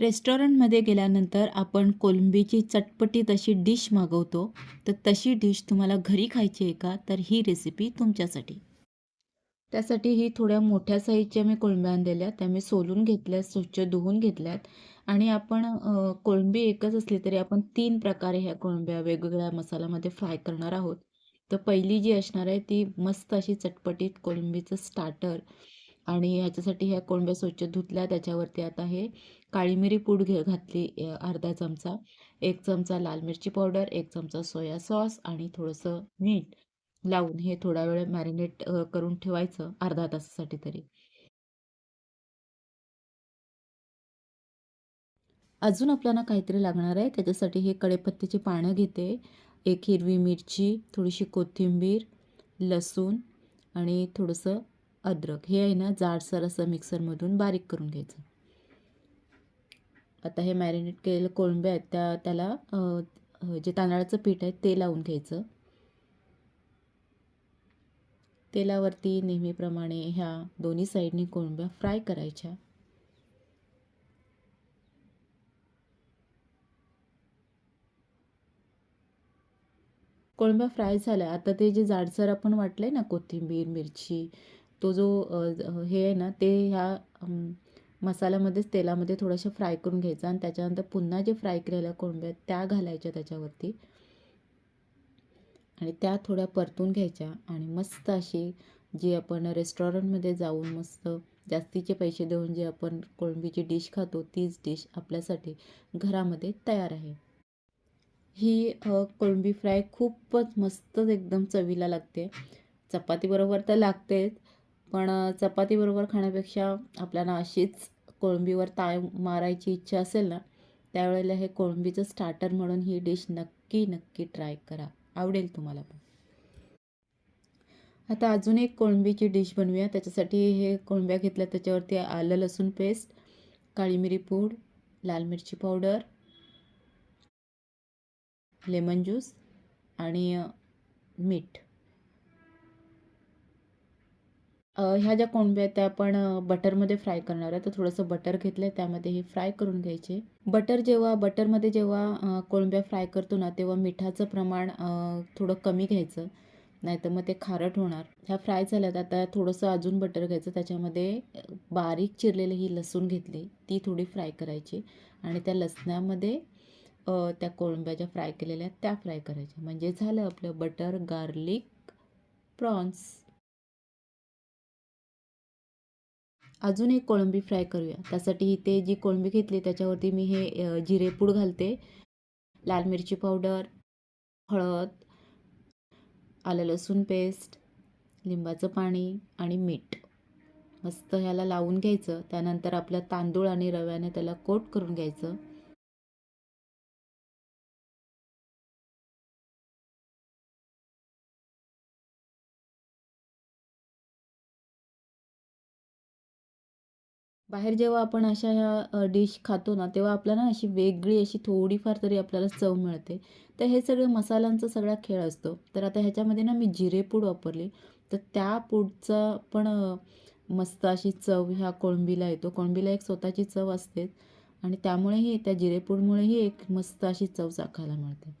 रेस्टॉरंटमध्ये गेल्यानंतर आपण कोलंबीची चटपटीत अशी डिश मागवतो. तर तशी डिश तुम्हाला घरी खायची आहे का? तर ही रेसिपी तुमच्यासाठी. त्यासाठी ही थोड्या मोठ्या साईजच्या मी कोळंब्या आणलेल्या त्या मी सोलून घेतल्या स्वच्छ धुवून घेतल्यात. आणि आपण कोळंबी एकच असली तरी आपण तीन प्रकारे ह्या कोळंब्या वेगवेगळ्या मसाल्यामध्ये फ्राय करणार आहोत. तर पहिली जी असणार आहे ती मस्त अशी चटपटीत कोळंबीचं स्टार्टर आणि ह्याच्यासाठी ह्या कोंब्या स्वच्छ धुतल्या त्याच्यावरती आता हे काळी मिरी पूड घे घातली अर्धा चमचा. एक चमचा लाल मिरची पावडर एक चमचा सोया सॉस आणि थोडंसं मीठ लावून हे थोडा वेळ मॅरिनेट करून ठेवायचं अर्धा तासासाठी तरी. अजून आपल्याला काहीतरी लागणार आहे त्याच्यासाठी हे कडेपत्त्याची पानं घेते. एक हिरवी मिरची थोडीशी कोथिंबीर लसूण आणि थोडंसं अद्रक हे आहे ना जाडसर असं मिक्सरमधून बारीक करून घ्यायचं. आता हे मॅरिनेट केलेलं कोळंबे आहेत त्या त्याला जे तांदळाचं पीठ आहे ते लावून घ्यायचं. तेलावरती नेहमीप्रमाणे ह्या दोन्ही साईडनी कोळंब्या फ्राय करायच्या. कोळंब्या फ्राय झाल्या. आता ते जे जाडसर आपण वाटलं आहे ना कोथिंबीर मिरची तो जो हे आहे ना ते ह्या मसाल्यामध्येच तेलामध्ये थोडंसं फ्राय करून घ्यायचं आणि त्याच्यानंतर पुन्हा जे फ्राय केलेल्या कोळंब्या त्या घालायच्या त्याच्यावरती. आणि त्या थोड्या परतून घ्यायच्या आणि मस्त अशी जी आपण रेस्टॉरंटमध्ये जाऊन मस्त जास्तीचे पैसे देऊन जे आपण कोळंबीची डिश खातो तीच डिश आपल्यासाठी घरामध्ये तयार आहे. ही कोळंबी फ्राय खूपच मस्तच एकदम चवीला लागते. चपातीबरोबर तर लागतेच पण चपातीबरोबर खाण्यापेक्षा आपल्याला अशीच कोळंबीवर ताय मारायची इच्छा असेल ना त्यावेळेला हे कोळंबीचं स्टार्टर म्हणून ही डिश नक्की नक्की ट्राय करा. आवडेल तुम्हाला पण. आता अजून एक कोळंबीची डिश बनवूया. त्याच्यासाठी हे कोळंब्या घेतल्या त्याच्यावरती आलं लसूण पेस्ट काळी मिरी पूड लाल मिरची पावडर लेमन ज्यूस आणि मीठ. ह्या ज्या कोळंब्या आहेत त्या आपण बटरमध्ये फ्राय करणार आहे. तर थोडंसं बटर घेतलं आहे त्यामध्ये हे फ्राय करून घ्यायचे. बटर जेव्हा बटरमध्ये जेव्हा कोळंब्या फ्राय करतो ना तेव्हा मिठाचं प्रमाण थोडं कमी घ्यायचं. नाहीतर मग ते खारट होणार. ह्या फ्राय झाल्यात आता थोडंसं अजून बटर घ्यायचं. त्याच्यामध्ये बारीक चिरलेली ही लसूण घेतली. ती थोडी फ्राय करायची. आणि त्या लसणामध्ये त्या कोळंब्या ज्या फ्राय केलेल्या त्या फ्राय करायच्या. म्हणजे झालं आपलं बटर गार्लिक प्रॉन्स. अजून एक कोळंबी फ्राय करूया. त्यासाठी इथे जी कोळंबी घेतली त्याच्यावरती मी हे जिरेपूड घालते. लाल मिरची पावडर हळद आलं लसूण पेस्ट लिंबाचं पाणी आणि मीठ. मस्त ह्याला लावून घ्यायचं. त्यानंतर आपलं तांदूळ आणि रव्याने त्याला कोट करून घ्यायचं. बाहेर जेव्हा आपण अशा ह्या डिश खातो ना तेव्हा आपल्याला अशी वेगळी अशी थोडीफार तरी आपल्याला चव मिळते. तर हे सगळं मसाल्यांचा सगळा खेळ असतो. तर आता ह्याच्यामध्ये ना मी जिरेपूड वापरली. तर त्या पूडचा पण मस्त अशी चव ह्या कोळंबीला येतो. कोळंबीला एक स्वतःची चव असते आणि त्यामुळेही त्या जिरेपूडमुळेही एक मस्त अशी चव चाखायला मिळते.